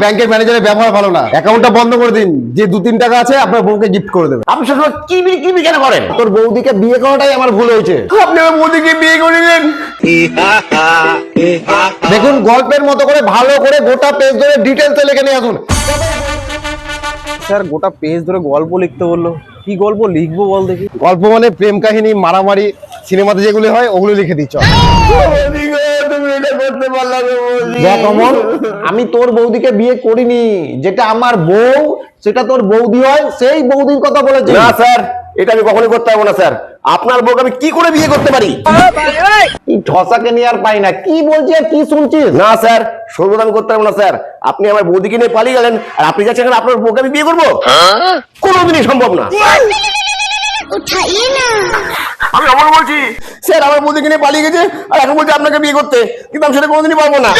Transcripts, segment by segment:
ব্যাংকের ম্যানেজারের ব্যবহার ভালো না। অ্যাকাউন্টটা বন্ধ করে দিন। যে দু তিন টাকা আছে আপনার বউকে গিফট করে দেবেন আপনি সবসময় কিবির কিবির কেন করেন? তোর বৌদিকে বিয়ে করাটাই আমার ভুল হয়েছে। আপনি আমার বৌদিকে বিয়ে করিলেন দেখুন গল্পের মতো করে ভালো করে গোটা পেজ ধরে ডিটেলসে লিখে নিয়ে আসুন। স্যার গোটা পেজ ধরে গল্প লিখতে বলল। কি গল্প লিখব বল দেখি। গল্প মানে প্রেম কাহিনী মারামারি সিনেমাতে যেগুলি হয় ওগুলো লিখে দিচ্ছ। করতে পারলা গো, বৌদি। দেখ অমল আমি তোর বৌদিকে বিয়ে করিনি। যেটা আমার বউ সেটা তোর বৌদি হয় সেই বৌদির কথা বলেছি না স্যার এটা আমি কখনোই করতে পারব না স্যার। আপনার বউকে আমি কি করে বিয়ে করতে পারি? ঠসাকে নিয়ে আর পাই না। কি বলছিস আর কি শুনছিস? না স্যার সর্বদা আমি করতে পারব না স্যার। আপনি আমার বৌদিকে নিয়ে পালিয়ে গেলেন আর আপনি যাচ্ছেন আপনার বউকে আমি বিয়ে করব? কোনোদিনই সম্ভব না। উঠাইয়ে না? আমি আমার বলছি। স্যার আমার বৌদিকে নিয়ে পালিয়ে গেছে আর এখন বলছে আপনাকে বিয়ে করতে। কিন্তু আমি সেটা কোনোদিনই পারব না।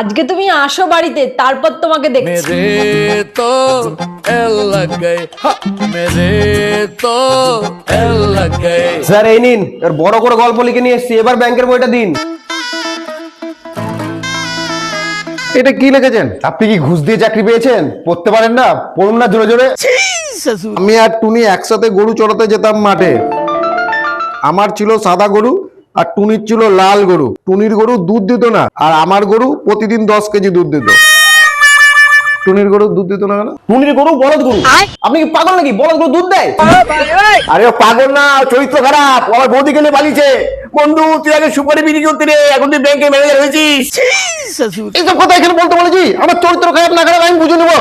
আজকে তুমি আসো বাড়িতে তারপর তোমাকে দেখছি। তো স্যার এই নিন আর বড় করে গল্প লিখে নিয়ে এসেছি। এবার ব্যাংকের বইটা দিন। এটা কি লিখেছেন? আপনি কি ঘুষ দিয়ে চাকরি পেয়েছেন? পড়তে পারেন না? পড়ুন না জোরে জোরে। আমি আর টুনি একসাথে গরু চড়াতে যেতাম মাঠে। আমার ছিল সাদা গরু আর টুনির ছিল লাল গরু। টুনির গরু দুধ দিত না আর আমার গরু প্রতিদিন দশ কেজি দুধ দিত। টুনির গরু দুধ দিত না কেন? টুনির গরু বলদ গরু। আপনি কি পাগল নাকি? বলদ গরু দুধ দেয়? আরে ও পাগল না চরিত্র খারাপ। আমার বৌদিকে নিয়ে পালিয়েছে। বন্ধু তুই আগে সুপারি বিক্রি করতে রে এখন তুই ব্যাংকের ম্যানেজার হয়েছিস। এইসব কথা এখানে বলতে বলেছি? আমার চরিত্র খারাপ না খারাপ আমি বুঝে নেব।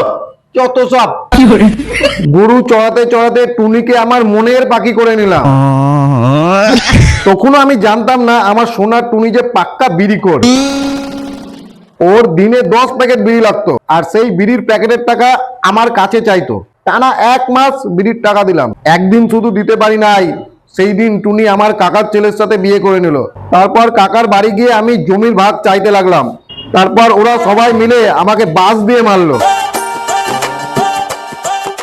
যত সব। গরু চড়াতে চড়াতে টুনিকে আমার মনের পাখি করে নিলাম। তখনও আমি জানতাম না আমার সোনার টুনি যে পাক্কা বিড়ি কর ওর দিনে দশ প্যাকেট বিড়ি লাগতো আর সেই বিড়ির প্যাকেটের টাকা আমার কাছে চাইতো। টানা এক মাস বিড়ির টাকা দিলাম। একদিন শুধু দিতে পারি নাই সেই দিন টুনি আমার কাকার ছেলের সাথে বিয়ে করে নিল। তারপর কাকার বাড়ি গিয়ে আমি জমির ভাগ চাইতে লাগলাম। তারপর ওরা সবাই মিলে আমাকে বাস দিয়ে মারলো।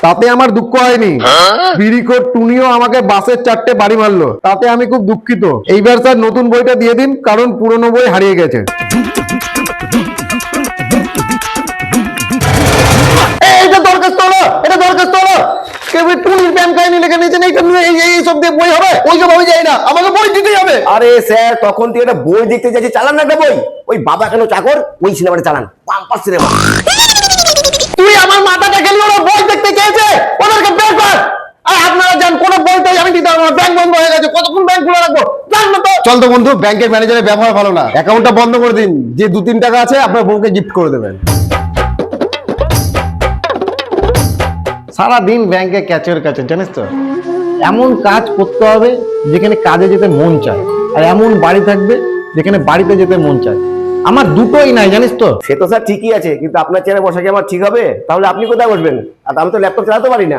তাতে আমার দুঃখ হয়নি। বিড়িকোট টুনিও আমাকে বাসের চারটে বাড়ি মারলো। তাতে আমি খুব দুঃখিত। এইবার স্যার নতুন বইটা দিয়ে দিন কারণ পুরনো বই হারিয়ে গেছে। লিখে নিয়েছেন এইটা নিয়ে এই এই সব দিয়ে বই হবে? ওই আমি যাই না। আমাকে বই দিতেই হবে। আরে স্যার তখন তুই একটা বই দেখতে যাচ্ছি চালান না একটা বই? ওই বাবা কেন চাকর? ওই সিনেমাটা চালান। পাম্পার সিনেমা। তুই আমার মাথাটা গেলি ওরা বই দেখতে চেয়েছে ওদেরকে বের কর। আর আপনারা যান কোনো বইটাই আমি দিতে পারব ব্যাংক বন্ধ হয়ে গেছে। কতক্ষণ ব্যাংক খোলা রাখব? জান না তো। চল তো বন্ধু ব্যাংকের ম্যানেজারের ব্যবহার ভালো না। অ্যাকাউন্টটা বন্ধ করে দিন। যে দু তিন টাকা আছে আপনার বউকে গিফট করে দেবেন। সারা দিন ব্যাংকে ক্যাচের কাছে জানিস তো? এমন কাজ করতে হবে যেখানে কাজে যেতে মন চায়। আর এমন বাড়ি থাকবে যেখানে বাড়িতে যেতে মন চায়। আমার দুটোই নাই, জানিস তো? সে তো স্যার ঠিকই আছে, কিন্তু আপনার চেয়ারে বসা কি আমার ঠিক হবে? তাহলে আপনি কোথায় বসবেন? আর আমি তো ল্যাপটপ চালাতে পারি না।